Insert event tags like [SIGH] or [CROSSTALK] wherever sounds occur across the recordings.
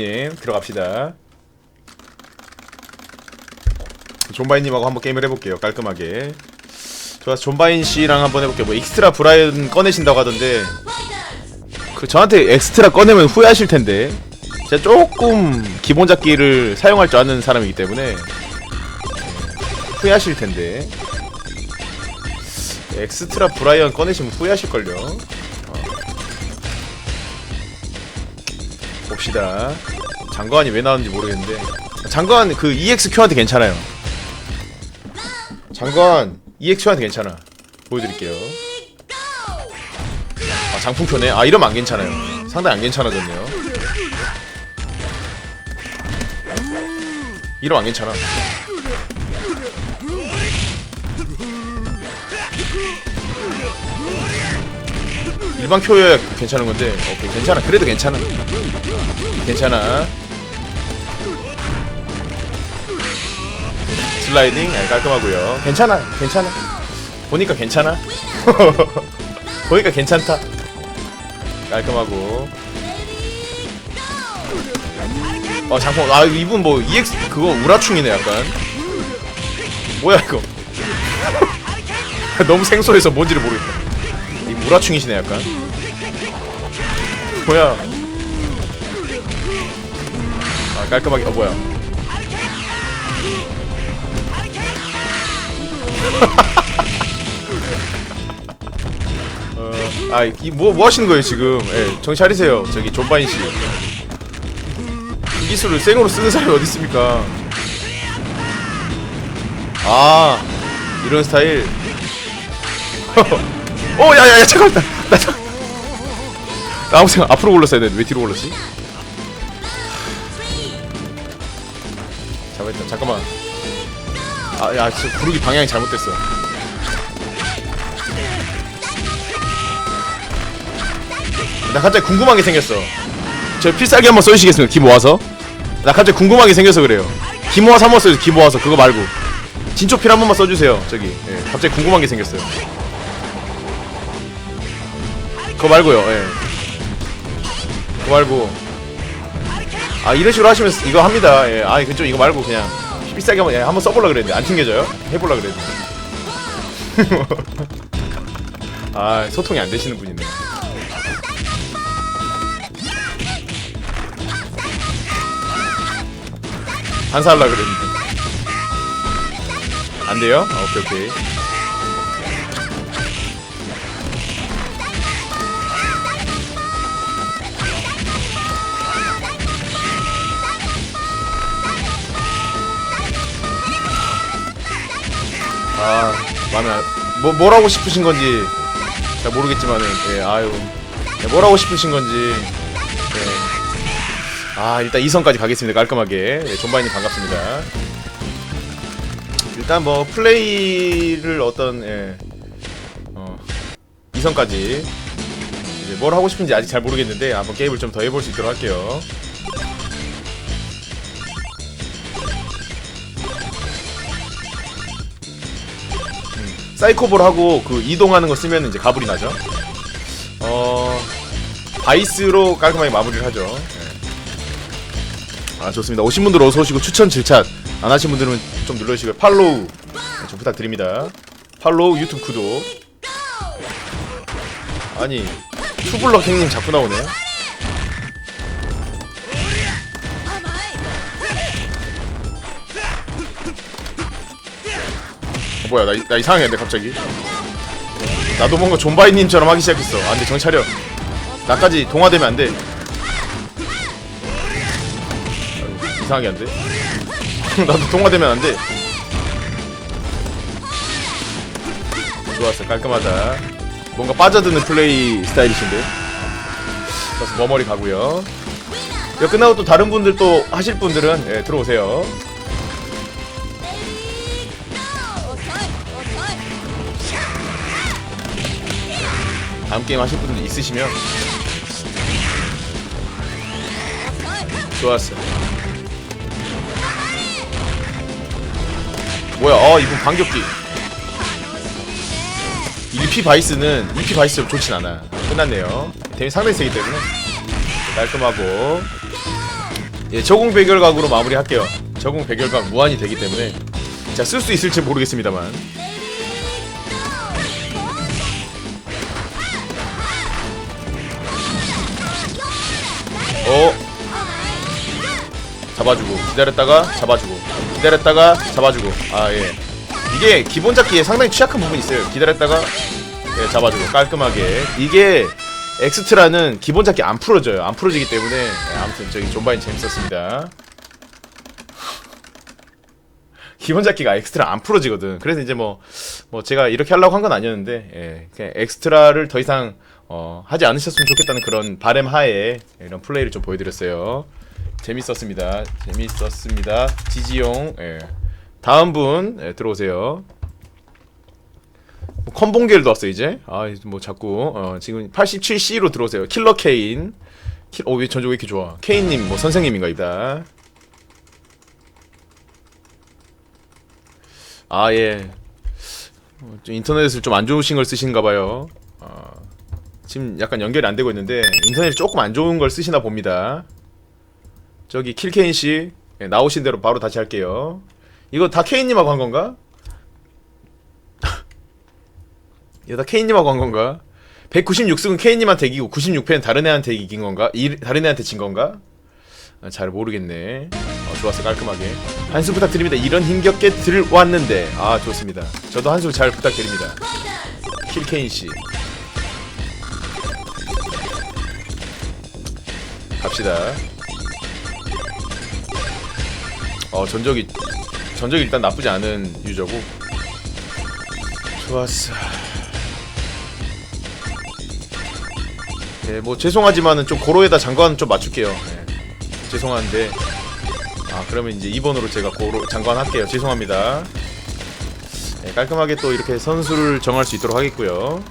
님 들어갑시다. 존바인님하고 한번 게임을 해볼게요. 깔끔하게. 좋아서 존바인 씨랑 한번 해볼게요. 뭐 익스트라 브라이언 꺼내신다고 하던데 그 저한테 엑스트라 꺼내면 후회하실 텐데 제가 조금 기본 잡기를 사용할 줄 아는 사람이기 때문에 후회하실 텐데 엑스트라 브라이언 꺼내시면 후회하실걸요. 봅시다. 장관이 왜 나왔는지 모르겠는데 장관 그 EXQ한테 괜찮아요. 장관 EXQ한테 괜찮아. 보여드릴게요. 아 장풍표네. 아 이러면 안 괜찮아요. 상당히 안 괜찮아졌네요. 이러면 안 괜찮아. 일반 큐여야 괜찮은 건데 오케이 괜찮아. 그래도 괜찮아. 괜찮아. 슬라이딩 네, 깔끔하고요. 괜찮아 괜찮아. 보니까 괜찮아. [LAUGHS] 보니까 괜찮다. 깔끔하고. 어 잠깐 아 이분 뭐 EX 그거 우라충이네 약간. 뭐야 이거? [LAUGHS] 너무 생소해서 뭔지를 모르겠다 이 무라충이시네 약간. 뭐야? 아 깔끔하게 어 뭐야? [LAUGHS] 어, 아이뭐 뭐 하시는 거예요 지금? 예 정신 차리세요. 저기 존바인 씨 이 기술을 생으로 쓰는 사람이 어디 있습니까? 아 이런 스타일 [LAUGHS] 어, 야, 야, 야, 잠깐만, 나, 나, 잠- 나 아무 생각 앞으로 올랐어야 되는데 왜 뒤로 올랐지? 잠깐만, 잠깐만. 아, 야, 진짜 구르기 방향이 잘못됐어. 나 갑자기 궁금한 게 생겼어. 저 필살기 한번 써주시겠습니까? 기 모아서. 나 갑자기 궁금한 게 생겨서 그래요. 기 모아서 한번 써주세요. 기 모아서 그거 말고. 진초필 한 번만 써주세요. 저기. 예, 갑자기 궁금한 게 생겼어요. 그거 말고요. 예. 그거 말고. 아 이런 식으로 하시면 이거 합니다. 예. 아니 그쪽 이거 말고 그냥 비싸게 한번 예, 한번 써보려 그랬는데 안 튕겨져요? 해보려 그랬는데. [LAUGHS] 아 소통이 안 되시는 분이네. 반사하려 그랬는데. 안 돼요? 아, 오케이 오케이. 아 마음에 안... 뭐 뭐라고 싶으신 건지 잘 모르겠지만은 예 아유. 예, 뭐라고 싶으신 건지 예. 아 일단 2선까지 가겠습니다 깔끔하게. 예, 존바이님 반갑습니다. 일단 뭐 플레이를 어떤 예, 어, 2선까지. 이제 뭘 하고 싶은지 아직 잘 모르겠는데 한번 게임을 좀 더 해볼 수 있도록 할게요 사이코볼 하고 그 이동하는 거 쓰면 이제 가불이 나죠. 어 바이스로 깔끔하게 마무리를 하죠. 네. 아 좋습니다. 오신 분들 어서 오시고 추천 질찬 안 하신 분들은 좀 눌러주시고 팔로우 네, 좀 부탁드립니다. 팔로우 유튜브 구독. 아니 투블럭 행님 자꾸 나오네. 뭐야 나, 이- 나 이상했는데 갑자기. 나도 뭔가 존바이님처럼 하기 시작했어. 안돼 정신 차려 나까지 동화되면 안돼. 이상하게 안돼? [LAUGHS] 나도 동화되면 안돼. 좋았어 깔끔하다. 뭔가 빠져드는 플레이 스타일이신데. 그래서 머머리 가고요. 끝나고 또 다른 분들 또 하실 분들은 예, 들어오세요 다음 게임 하실 분들 있으시면. 좋았어. 뭐야 어 이분 반격기. 1P 바이스는 2P 바이스 좋진 않아 끝났네요. 데미 상당히 세기 때문에. 깔끔하고. 예, 저공 백열각으로 마무리할게요. 저공 백열각 무한이 되기 때문에. 자 쓸 수 있을지 모르겠습니다만. 어? 잡아주고 기다렸다가 잡아주고 기다렸다가 잡아주고. 아 예. 이게 기본 잡기에 상당히 취약한 부분이 있어요. 기다렸다가 예 잡아주고 깔끔하게. 이게 엑스트라는 기본 잡기 안 풀어져요. 안 풀어지기 때문에. 예, 아무튼 저기 존바인 재밌었습니다. 기본 잡기가 엑스트라 안 풀어지거든. 그래서 이제 뭐뭐 제가 이렇게 하려고 한 건 아니었는데 예, 그냥 엑스트라를 더 이상 어, 하지 않으셨으면 좋겠다는 그런 바램 하에 이런 플레이를 좀 보여드렸어요. 재밌었습니다. 재밌었습니다. 지지용. 예. 다음 분 예, 들어오세요. 뭐 컨봉계를 넣었어 이제. 아뭐 자꾸 어, 지금 87C로 들어오세요. 킬러 케인. 킬, 어왜 전적 왜 이렇게 좋아? 케인님 뭐 선생님인가 이다. 아 예. 어, 좀 인터넷을 좀 안 좋으신 걸 쓰신가 봐요. 어, 지금 약간 연결이 안 되고 있는데 인터넷이 조금 안 좋은 걸 쓰시나 봅니다. 저기 킬케인 씨 예, 나오신 대로 바로 다시 할게요. 이거 다 케인님하고 한 건가? [LAUGHS] 이거 다 케인님하고 한 건가? 196승은 케인님한테 이기고 96패는 다른 애한테 이긴 건가? 이, 다른 애한테 진 건가? 아, 잘 모르겠네. 어, 좋았어 깔끔하게. 한수 부탁드립니다. 이런 힘겹게 들어왔는데 아 좋습니다. 저도 한수 잘 부탁드립니다. 킬케인 씨. 갑시다. 어 전적이 전적이 일단 나쁘지 않은 유저고. 좋았어. 네, 뭐 죄송하지만은 좀 고로에다 장관 좀 맞출게요. 네. 죄송한데 아 그러면 이제 2번으로 제가 고로 장관 할게요. 죄송합니다. 네, 깔끔하게 또 이렇게 선수를 정할 수 있도록 하겠고요.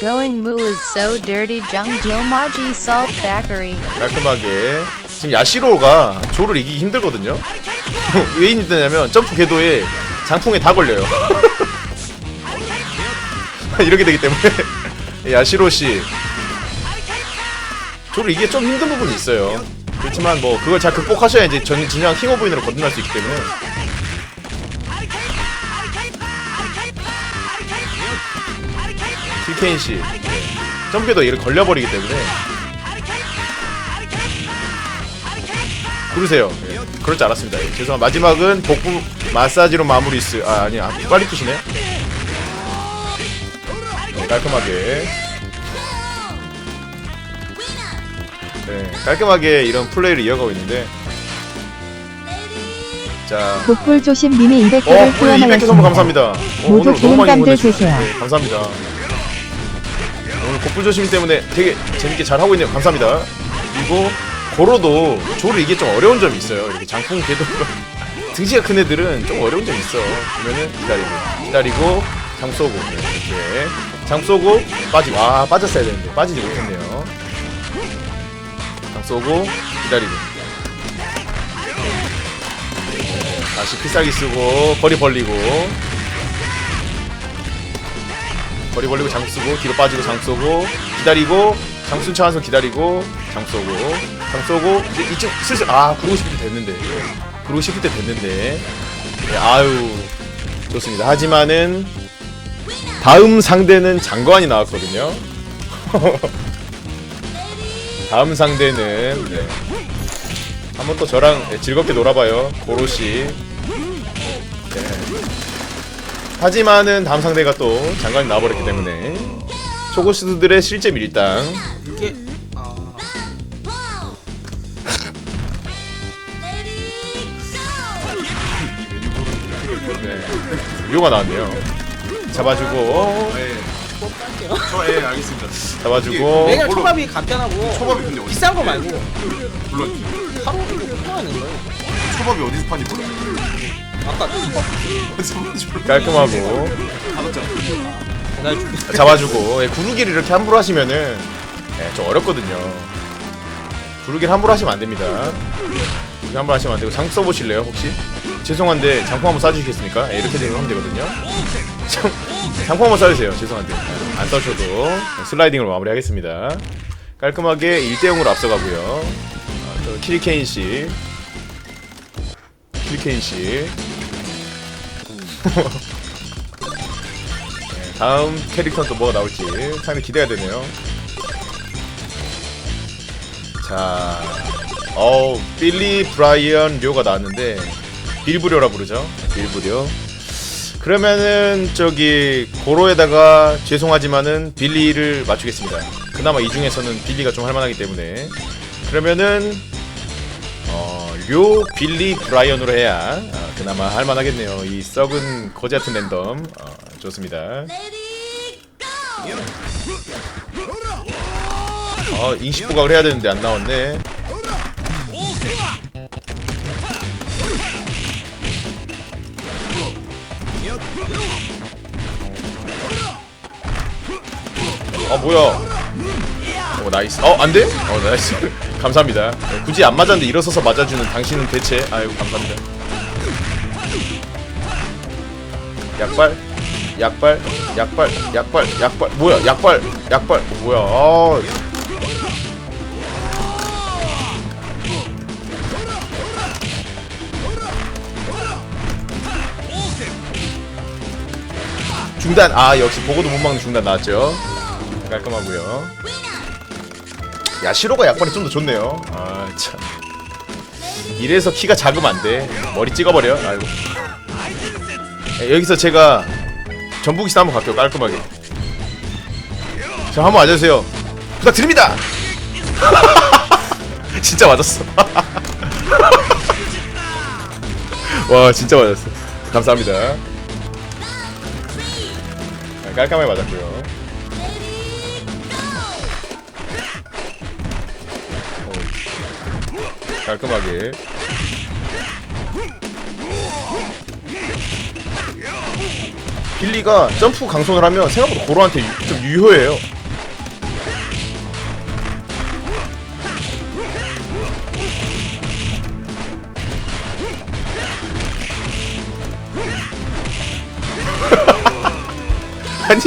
Going moo is so dirty. Jung Maji Salt Thackeray. 깔끔하게 지금 야시로가 조를 이기기 힘들거든요. [LAUGHS] 왜 힘드냐면 점프 궤도에 장풍에 다 걸려요. [LAUGHS] 이렇게 되기 때문에 [LAUGHS] 야시로 씨 조를 이기기 좀 힘든 부분이 있어요. 그렇지만 뭐 그걸 잘 극복하셔야 이제 전 진정한 킹 오브 인으로 거듭날 수 있기 때문에 킬케인 씨 점프 궤도 얘를 걸려버리기 때문에 부르세요. 예, 그럴 줄 알았습니다. 예, 죄송합니다. 마지막은 복부 마사지로 마무리 쓰. 아 아니 아, 빨리 푸시네. 네, 깔끔하게. 네, 깔끔하게 이런 플레이를 이어가고 있는데. 자, 복불 조심 님의 200개를 어, 오늘 200개 선물 후원하였습니다. 감사합니다. 어, 모두 오늘 너무 많이 드세요. 네, 감사합니다. 오늘 복부 조심 때문에 되게 재밌게 잘 하고 있네요. 감사합니다. 그리고 고로도 조를 이게 좀 어려운 점이 있어요. 이렇게 장풍 궤도 [LAUGHS] 등치가 큰 애들은 좀 어려운 점이 있어. 그러면은 기다리고 기다리고 장 쏘고 네, 이렇게 장 쏘고 빠지고 아 빠졌어야 되는데 빠지지 못했네요. 장 쏘고 기다리고 네, 다시 필살기 쓰고 거리 벌리고 거리 벌리고 장 쓰고 뒤로 빠지고 장 쏘고 기다리고 장 순 차와서 기다리고 장 쏘고 장 쏘고 이제 이쯤 슬슬 아 구르고 싶을 때 됐는데. 구르고 싶을 때 됐는데. 네, 아유 좋습니다. 하지만은 다음 상대는 장관이 나왔거든요. [LAUGHS] 다음 상대는 네. 한번 또 저랑 네, 즐겁게 놀아봐요. 고로시 네. 하지만은 다음 상대가 또 장관이 나와버렸기 때문에 초고수들의 실제 밀당. 이게 아. 네. 요가 나왔네요. 잡아주고. 저예 알겠습니다. 잡아주고. 내가 초밥이 간편하고 초밥이 근데 어디 비싼 거 말고. 물론 하루 이거 포함하는 거예요. 초밥이 어디서 파니 몰라. 아까. 깔끔하고. 배달 중. 잡아주고 예, 구르기를 이렇게 함부로 하시면은 예, 좀 어렵거든요 구르기를 함부로 하시면 안 됩니다 이렇게 함부로 하시면 안 되고 장 써보실래요 혹시? 죄송한데 장풍 한번 쏴주시겠습니까? 예, 이렇게 되면 하면 되거든요 장, 장풍 한번 쏴주세요 죄송한데 안 써셔도 슬라이딩으로 마무리하겠습니다 깔끔하게 1대0으로 앞서가고요 아, 저 킬케인 씨. 킬케인 씨. 네, 다음 캐릭터는 또 뭐가 나올지 상당히 기대가 되네요. 자, 어우, 빌리 브라이언 료가 나왔는데 빌브료라 부르죠. 빌브료. 그러면은 저기 고로에다가 죄송하지만은 빌리를 맞추겠습니다. 그나마 이 중에서는 빌리가 좀 할만하기 때문에 그러면은 어, 료 빌리 브라이언으로 해야 어, 그나마 할만하겠네요. 이 썩은 거지 같은 랜덤 어, 좋습니다. 어, 인식 부각을 해야 되는데 안 나왔네. 어 뭐야? 어 나이스. 어 안돼? 어 나이스. 감사합니다. 어, 굳이 안 맞았는데 일어서서 맞아주는 당신은 대체 아이고 감사합니다. 약발, 약발, 약발, 약발, 약발. 뭐야? 약발, 약발. 뭐야? 아. 중단. 아 역시 보고도 못 막는 중단 나왔죠. 깔끔하고요. 야 시로가 약발이 좀 더 좋네요. 아 참. 이래서 키가 작으면 안 돼. 머리 찍어버려. 아이고. 야, 여기서 제가 전북이스 한번 갈게요. 깔끔하게. 자 한번 와주세요. 부탁드립니다. [LAUGHS] 진짜 맞았어. [LAUGHS] 와 진짜 맞았어. 감사합니다. 아, 깔끔하게 맞았고요. 깔끔하게. 빌리가 점프 강손을 하면 생각보다 고로한테 유- 좀 유효해요. [LAUGHS] 아니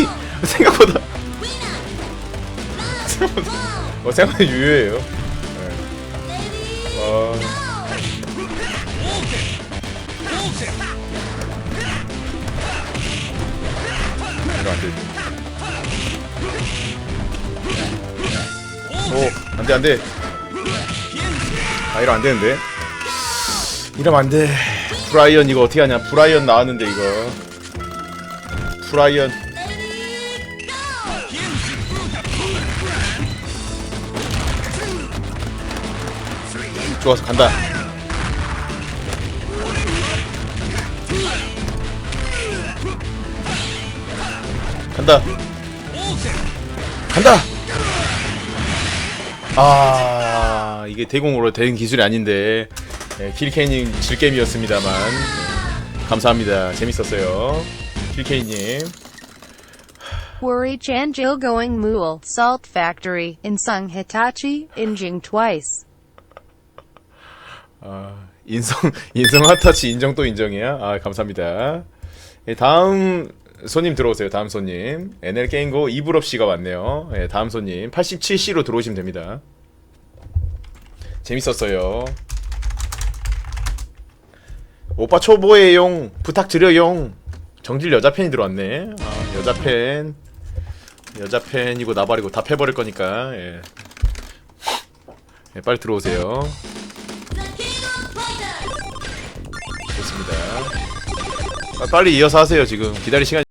생각보다 [LAUGHS] 생각보다 어, 생각보다 유효해요. 오, 안 돼, 안 돼. 아, 이러면 안 되는데. 이러면 안 돼. 브라이언 이거 어떻게 하냐. 브라이언 나왔는데, 이거. 브라이언. 좋아서 간다. 간다. 간다. 아 이게 대공으로 된 기술이 아닌데 네, 킬케이님 질게임이었습니다만 감사합니다. 재밌었어요. 킬케이님. Worry Chanjil going Mool Salt Factory in Sung Hitachi, Injing twice. 인성 [LAUGHS] 인성 핫터치 인정 또 인정이야. 아 감사합니다. 예, 다음 손님 들어오세요. 다음 손님 NL 게임고 이브럽 씨가 왔네요. 예, 다음 손님 87C로 들어오시면 됩니다. 재밌었어요. 오빠 초보의용 부탁드려용. 정질 여자 팬이 들어왔네. 아, 여자 팬 여자 팬이고 나발이고 다 패버릴 거니까 예. 예, 빨리 들어오세요. 좋습니다. 아, 빨리 이어서 하세요 지금 기다릴 시간.